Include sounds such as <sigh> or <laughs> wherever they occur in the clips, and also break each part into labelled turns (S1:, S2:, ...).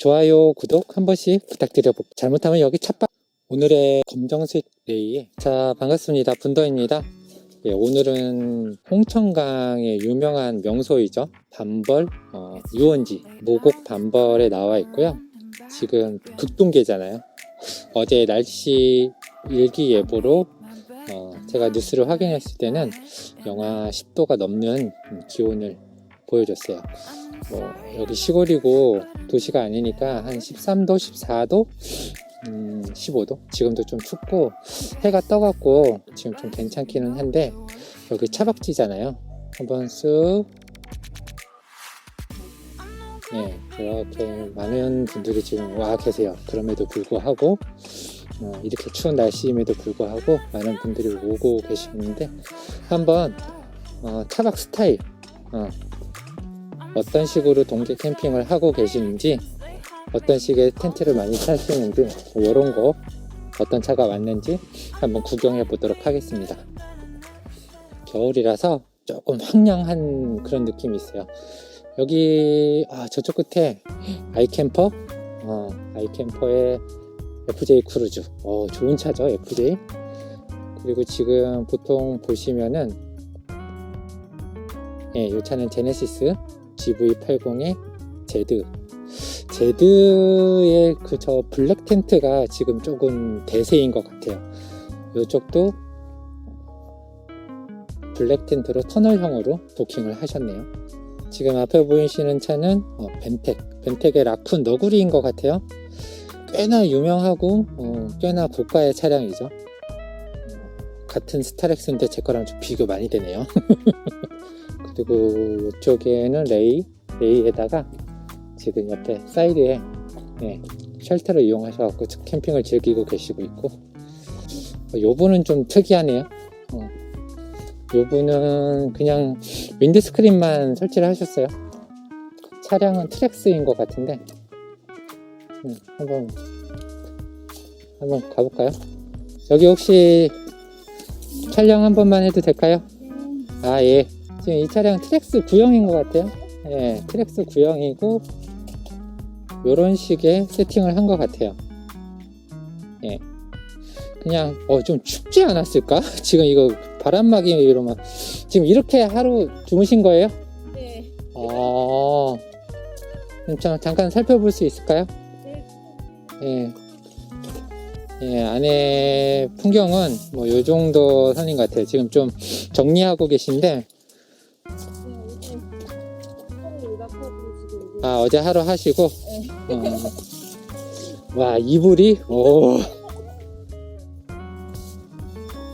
S1: 좋아요, 구독 한 번씩 부탁드려볼게요. 잘못하면 여기 찻밥. 오늘의 검정색 레이. 자, 반갑습니다. 분더입니다. 예, 오늘은 홍천강의 유명한 명소이죠. 밤벌, 어, 유원지, 모곡 밤벌에 나와 있고요. 지금 극동계잖아요. 어제 날씨 일기예보로 어, 제가 뉴스를 확인했을 때는 영하 10도가 넘는 음, 기온을 보여줬어요. 뭐 여기 시골이고 도시가 아니니까 한 13도, 14도, 음, 15도. 지금도 좀 춥고 해가 떠갖고 지금 좀 괜찮기는 한데 여기 차박지잖아요. 한번 쓱 네, 이렇게 많은 분들이 지금 와 계세요. 그럼에도 불구하고 어, 이렇게 추운 날씨임에도 불구하고 많은 분들이 오고 계시는데 한번 어, 차박 스타일 어, 어떤 식으로 동계 캠핑을 하고 계시는지 어떤 식의 텐트를 많이 차시는지 뭐 이런 거 어떤 차가 왔는지 한번 구경해 보도록 하겠습니다. 겨울이라서 조금 황량한 그런 느낌이 있어요. 여기 아, 저쪽 끝에 아이캠퍼 어, 아이캠퍼의 FJ 크루즈 어, 좋은 차죠 FJ 그리고 지금 보통 보시면은 예, 이 차는 제네시스 GV80의 제드. 제드의 그 저 블랙 텐트가 지금 조금 대세인 것 같아요. 이쪽도 블랙 텐트로 터널형으로 도킹을 하셨네요. 지금 앞에 보이시는 차는 어, 벤텍. 벤텍의 라쿤 너구리인 것 같아요. 꽤나 유명하고 어, 꽤나 고가의 차량이죠. 어, 같은 스타렉스인데 제 거랑 좀 비교 많이 되네요. <laughs> 그리고 이쪽에는 레이, 레이에다가 지금 옆에 사이드에 네, 쉘터를 이용하셔서 캠핑을 즐기고 계시고 있고 어, 요분은 좀 특이하네요. 어, 요분은 그냥 윈드스크린만 설치를 하셨어요. 차량은 트랙스인 것 같은데 음, 한번 한번 가볼까요? 여기 혹시 촬영 한 번만 해도 될까요? 아 예. 지금 이 차량 트랙스 구형인 것 같아요. 예, 트랙스 구형이고 이런 식의 세팅을 한 것 같아요. 예. 그냥 어 좀 춥지 않았을까? <laughs> 지금 이거 바람막이로 막 지금 이렇게 하루 주무신 거예요?
S2: 네.
S1: 아. 자- 잠깐 살펴볼 수 있을까요? 예. 예, 안에 풍경은 뭐 요 정도 선인 것 같아요. 지금 좀 정리하고 계신데, 아, 어제 하루 하시고,
S2: 네.
S1: 어, 와, 이불이, 오.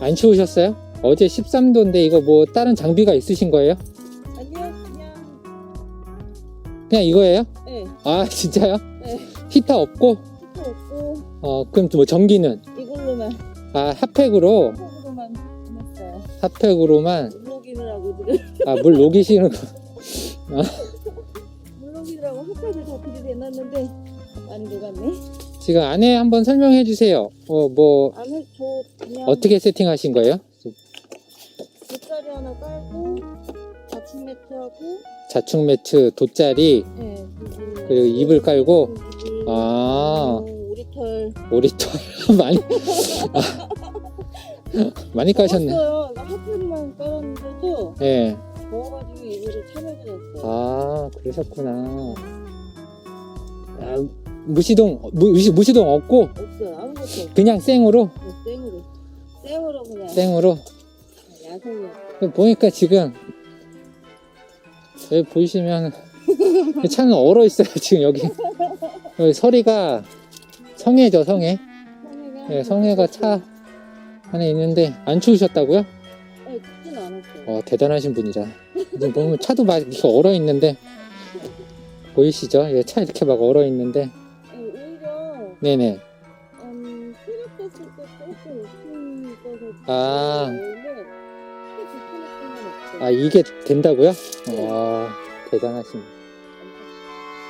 S1: 안 추우셨어요? 어제 13도인데 이거 뭐 다른 장비가 있으신 거예요?
S2: 아니요 그냥
S1: 그냥 이거예요?
S2: 네
S1: 아, <laughs> 진짜요?
S2: 네.
S1: 히터 없고,
S2: 히터 없고
S1: 어, 그럼 뭐 전기는?
S2: 이걸로만
S1: 아, 핫팩으로,
S2: 톡으로만 지냈어요
S1: 핫팩으로만,
S2: 물록이느라고 지금
S1: 아, 물 녹이시는 거.
S2: 물 <laughs>
S1: 지금 안에 한번 설명해 주세요. 어, 뭐,
S2: 안에 저 그냥
S1: 어떻게 세팅하신 거예요?
S2: 돗자리 하나 깔고 좌측 매트 하고
S1: 자축 매트, 돗자리,
S2: 네
S1: 그리고 이불 깔고,
S2: 이불,
S1: 아,
S2: 어, 오리털
S1: 오리털 <laughs> 많이, 아, 많이 까셨네.
S2: 나 핫팩만 깔았는데도
S1: 예.
S2: 더워가지고 이불을 참여해 놨어요
S1: 아, 그러셨구나. 아, 무시동, 무, 무시, 무시동 없고,
S2: 없어요 아무것도 없어요
S1: 그냥 생으로,
S2: 생으로 생으로 그냥
S1: 생으로.
S2: 야생이야
S1: 보니까 지금, 여기 보이시면, <laughs> 이 차는 얼어 있어요, 지금 여기. 여기 서리가 성해죠, 성해.
S2: 성애가
S1: 네, 성해가 차 안에 있는데 안 추우셨다고요?
S2: 네 춥진 않았어요
S1: 어, 대단하신 분이다. 지금 보면 차도 막 이렇게 얼어 있는데 보이시죠? 예, 차 이렇게 막 얼어 있는데
S2: 네,
S1: 네네.
S2: 음, 때 조금
S1: 아. 아 이게 된다고요? 어, 대단하십니다.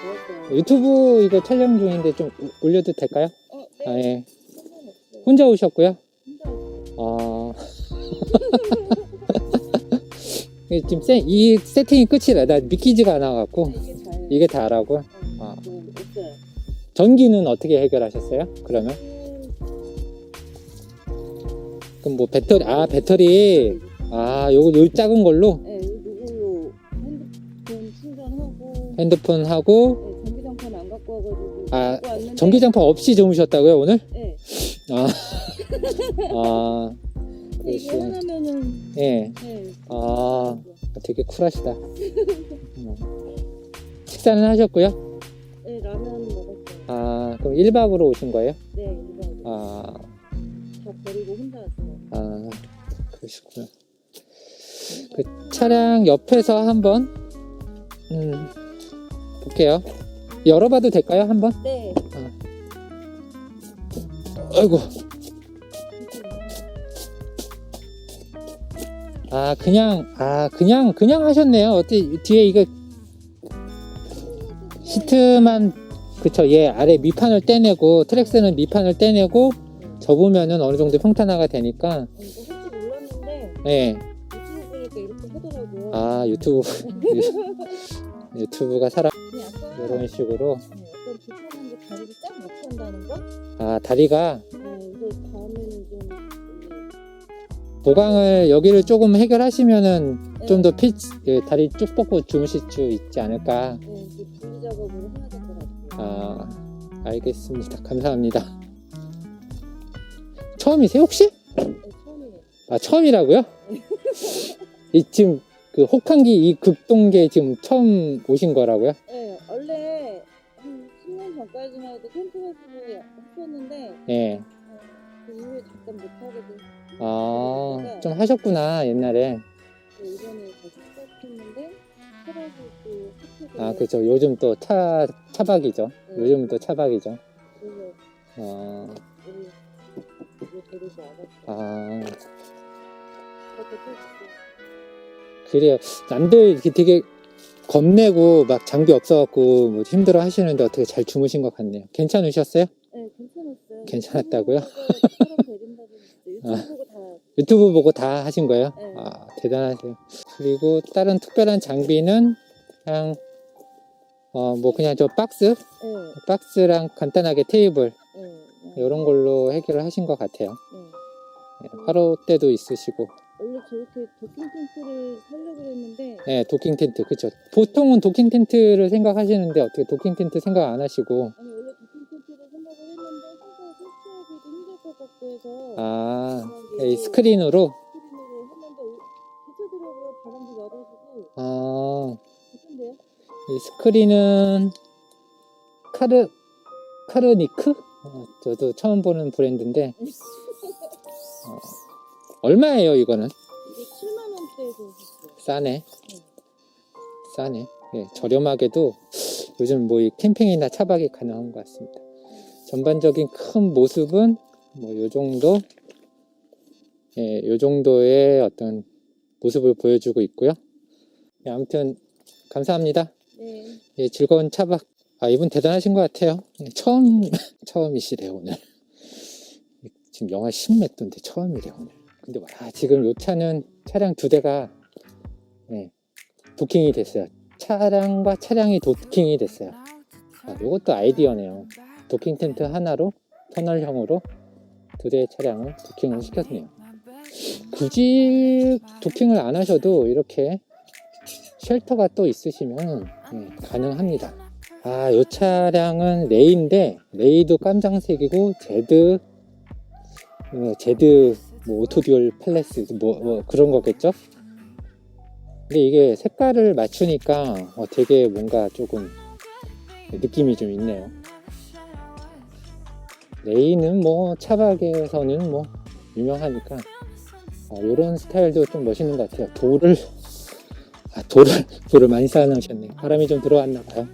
S2: 좋았어요
S1: 유튜브 이거 촬영 중인데 좀 우- 올려도 될까요?
S2: 어,
S1: 아,
S2: 네
S1: 예.
S2: 상관없어요
S1: 혼자 오셨고요.
S2: 혼자
S1: 아. <laughs> 이게 지금 세, 이 세팅이 끝이라 나 믿기지가 않아갖고
S2: 이게 잘
S1: 이게 다라고. 전기는 어떻게 해결하셨어요? 그러면? 그럼 뭐 배터리, 아, 배터리. 아, 요거, 요 작은 걸로
S2: 네, 이걸로 핸드폰 충전하고
S1: 핸드폰 하고,
S2: 네, 전기장판 안 갖고 와가지고
S1: 아,
S2: 갖고 왔는데
S1: 전기장판 없이 주무셨다고요, 오늘?
S2: 네,
S1: 아, 아, <laughs>
S2: 이게. 하나면은
S1: 예.
S2: 네,
S1: 아, 되게 쿨하시다. 어. 식사는 하셨고요? 아, 그럼 1박으로 오신 거예요?
S2: 네, 이거
S1: 아,
S2: 다 버리고 혼자 왔어요.
S1: 아, 그러시구나. 그 차량 옆에서 한번, 음, 볼게요. 열어봐도 될까요, 한번?
S2: 네.
S1: 아이고. 아, 그냥, 아, 그냥, 그냥 하셨네요. 어때, 뒤에 이거, 시트만, 그쵸, 얘 아래 밑판을 떼내고, 트랙스는 밑판을 떼내고, 접으면은 어느 정도 평탄화가 되니까,
S2: 이거 몰랐는데
S1: 예.
S2: 유튜브 보니까 이렇게 하더라고요.
S1: 아, 유튜브, 유- <laughs> 유튜브가 사람, 이런 식으로,
S2: 네, 약간 불편한데 다리를 쫙 놓고 한다는 거?
S1: 아, 다리가,
S2: 네, 그래서 다음에는 좀
S1: 보강을 여기를 조금 해결하시면은,
S2: 네,
S1: 좀 더 피, 그 다리 쭉 뻗고 주무실 수 있지 않을까.
S2: 네, 분리 작업을 같 아,
S1: 알겠습니다. 감사합니다. 처음이세요, 혹시?
S2: 네, 처음이에요.
S1: 아, 처음이라고요? <laughs> 이 지금 그 혹한기 이 극동계 지금 처음 오신 거라고요?
S2: 네, 원래 한 10년 전까지만 해도 캠프에서 했었는데
S1: 예.
S2: 그 이후에 잠깐 못하게.
S1: 아, 좀 하셨구나, 옛날에.
S2: 네, 이번에 다시 시작했는데
S1: 아, 그죠. 요즘 또 차, 차박이죠.
S2: 네,
S1: 요즘은 또 차박이죠.
S2: 그래서
S1: 어,
S2: 우리 데리고.
S1: 아,
S2: 그렇게.
S1: 그래요. 남들 이렇게 되게 겁내고 막 장비 없어갖고 뭐 힘들어 하시는데 어떻게 잘 주무신 것 같네요. 괜찮으셨어요?
S2: 네, 괜찮았어요.
S1: 괜찮았다고요?
S2: 사람 했어요. 유튜브 보고 다
S1: 유튜브 보고 다 하신 거예요?
S2: 네.
S1: 아, 대단하세요. 그리고 다른 특별한 장비는 그냥, 어, 뭐 그냥 저 박스?
S2: 네,
S1: 박스랑 간단하게 테이블,
S2: 네, 네.
S1: 이런 걸로 해결을 하신 것 같아요.
S2: 네.
S1: 예, 화로대도 있으시고.
S2: 원래 저렇게 도킹 텐트를 살려고 했는데
S1: 네, 도킹 텐트, 그쵸. 보통은 도킹 텐트를 생각하시는데 어떻게 도킹 텐트 생각 안 하시고,
S2: 아니 해서
S1: 아, 이 스크린으로,
S2: 스크린으로 했는데 괜찮더라고요. 바람도 나가지고
S1: 아? 이 스크린은 카르, 카르니크? 어, 저도 처음 보는 브랜드인데, <laughs> 어, 얼마예요, 이거는?
S2: 이게 7만 원대에서 샀어요.
S1: 싸네. 싸네. 예, 저렴하게도 요즘 뭐 이 캠핑이나 차박이 가능한 것 같습니다. 전반적인 큰 모습은 뭐 요 정도, 예, 요 정도의 어떤 모습을 보여주고 있고요. 예, 아무튼 감사합니다.
S2: 네.
S1: 예, 즐거운 차박. 아, 이분 대단하신 것 같아요. 예, 처음, <laughs> 처음이시래요, 오늘. 지금 영하 10몇 도인데 처음이래요, 오늘. 근데 와, 지금 요 차는 차량 두 대가, 예, 도킹이 됐어요. 차량과 차량이 도킹이 됐어요. 아, 요것도 아이디어네요. 도킹 텐트 하나로, 터널형으로 두 대의 차량을 도킹을 시켰네요. 굳이 도킹을 안 하셔도 이렇게 쉘터가 또 있으시면 예, 가능합니다. 아, 이 차량은 레이인데 레이도 깜장색이고 제드 어, 제드 뭐 오토듀얼 플래스 뭐, 뭐 그런 거겠죠? 근데 이게 색깔을 맞추니까 어, 되게 뭔가 조금 느낌이 좀 있네요. 레이는 뭐 차박에서는 뭐 유명하니까 이런 스타일도 좀 멋있는 것 같아요. 돌을 아, 돌을 돌을 많이 쌓아놓으셨네요. 바람이 좀 들어왔나 봐요.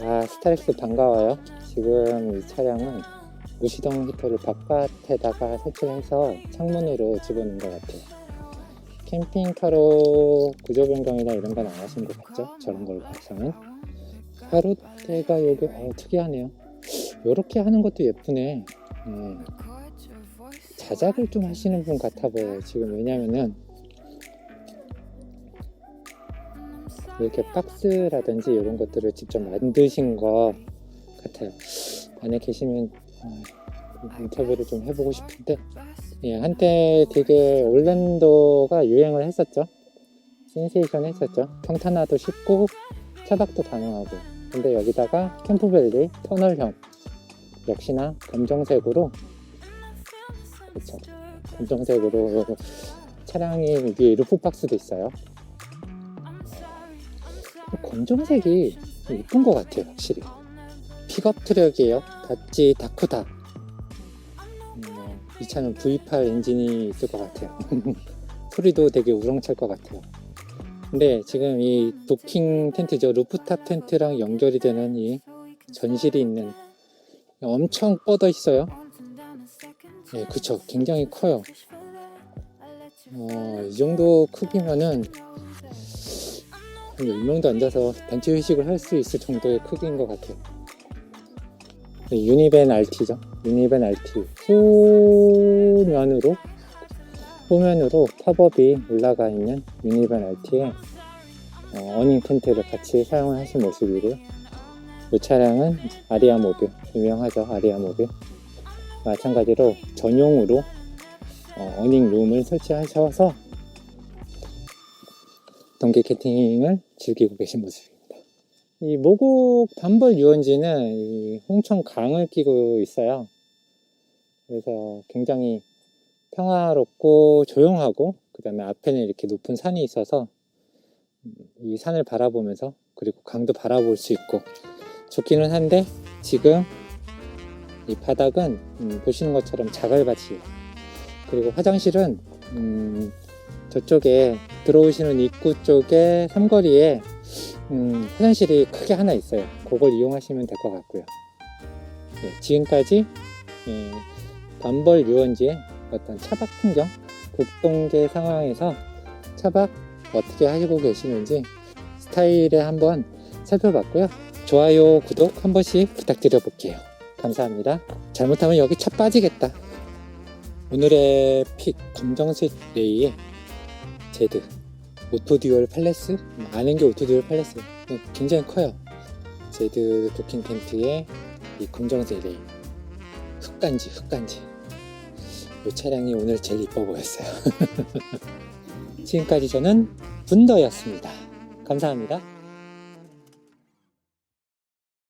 S1: 아 스타렉스 반가워요. 지금 이 차량은 무시동 히터를 바깥에다가 설치해서 창문으로 집어넣은 것 같아요. 캠핑카로 구조 변경이나 이런 건 안 하신 것 같죠? 저런 걸 봐서는. 하루대가 여기 어, 특이하네요. 이렇게 하는 것도 예쁘네. 음, 자작을 좀 하시는 분 같아 보여요. 지금 왜냐면은 이렇게 박스라든지 이런 것들을 직접 만드신 거 같아요. 안에 계시면 어, 인터뷰를 좀 해보고 싶은데 예, 한때 되게 올랜도가 유행을 했었죠. 센세이션 했었죠. 평탄화도 쉽고 차박도 가능하고 근데 여기다가 캠프밸리 터널형 역시나 검정색으로 그렇죠. 검정색으로 차량이 위에 루프박스도 있어요. 검정색이 좀 이쁜 것 같아요, 확실히. 픽업 트럭이에요. 다찌 다쿠다. 음, 이 차는 V8 엔진이 있을 것 같아요. <laughs> 소리도 되게 우렁찰 것 같아요. 근데 지금 이 도킹 텐트죠. 루프탑 텐트랑 연결이 되는 이 전실이 있는 엄청 뻗어 있어요. 예, 그쵸. 굉장히 커요. 어, 이 정도 크기면은 한 10명도 앉아서 단체 회식을 할 수 있을 정도의 크기인 것 같아요. 네, 유니벤 RT죠. 유니벤 RT. 후면으로, 후면으로 팝업이 올라가 있는 유니벤 RT에 어, 어닝 텐트를 같이 사용을 하신 모습이고요. 이 차량은 아리아 모빌, 유명하죠. 아리아 모빌. 마찬가지로 전용으로 어, 어닝 룸을 설치하셔서 동계 캐팅을 즐기고 계신 모습입니다. 이 모곡 반벌 유원지는 이 홍천 강을 끼고 있어요. 그래서 굉장히 평화롭고 조용하고 그 다음에 앞에는 이렇게 높은 산이 있어서 음, 이 산을 바라보면서 그리고 강도 바라볼 수 있고 좋기는 한데 지금 이 바닥은 음, 보시는 것처럼 자갈밭이에요. 그리고 화장실은 음, 저쪽에 들어오시는 입구 쪽에 삼거리에 음, 화장실이 크게 하나 있어요. 그걸 이용하시면 될 것 같고요. 예, 지금까지 예, 단벌 유원지의 어떤 차박 풍경, 극동계 상황에서 차박 어떻게 하시고 계시는지 스타일에 한번 살펴봤고요. 좋아요, 구독 한 번씩 부탁드려 볼게요. 감사합니다. 잘못하면 여기 차 빠지겠다. 오늘의 픽 검정색 레이에 제드. 오토 듀얼 팔레스? 음, 아는 게 오토 듀얼 팔레스. 음, 굉장히 커요. 제드 도킹 텐트에 이 검정색 레이. 흑간지 흑간지. 이 차량이 오늘 제일 이뻐 보였어요. <laughs> 지금까지 저는 분더였습니다. 감사합니다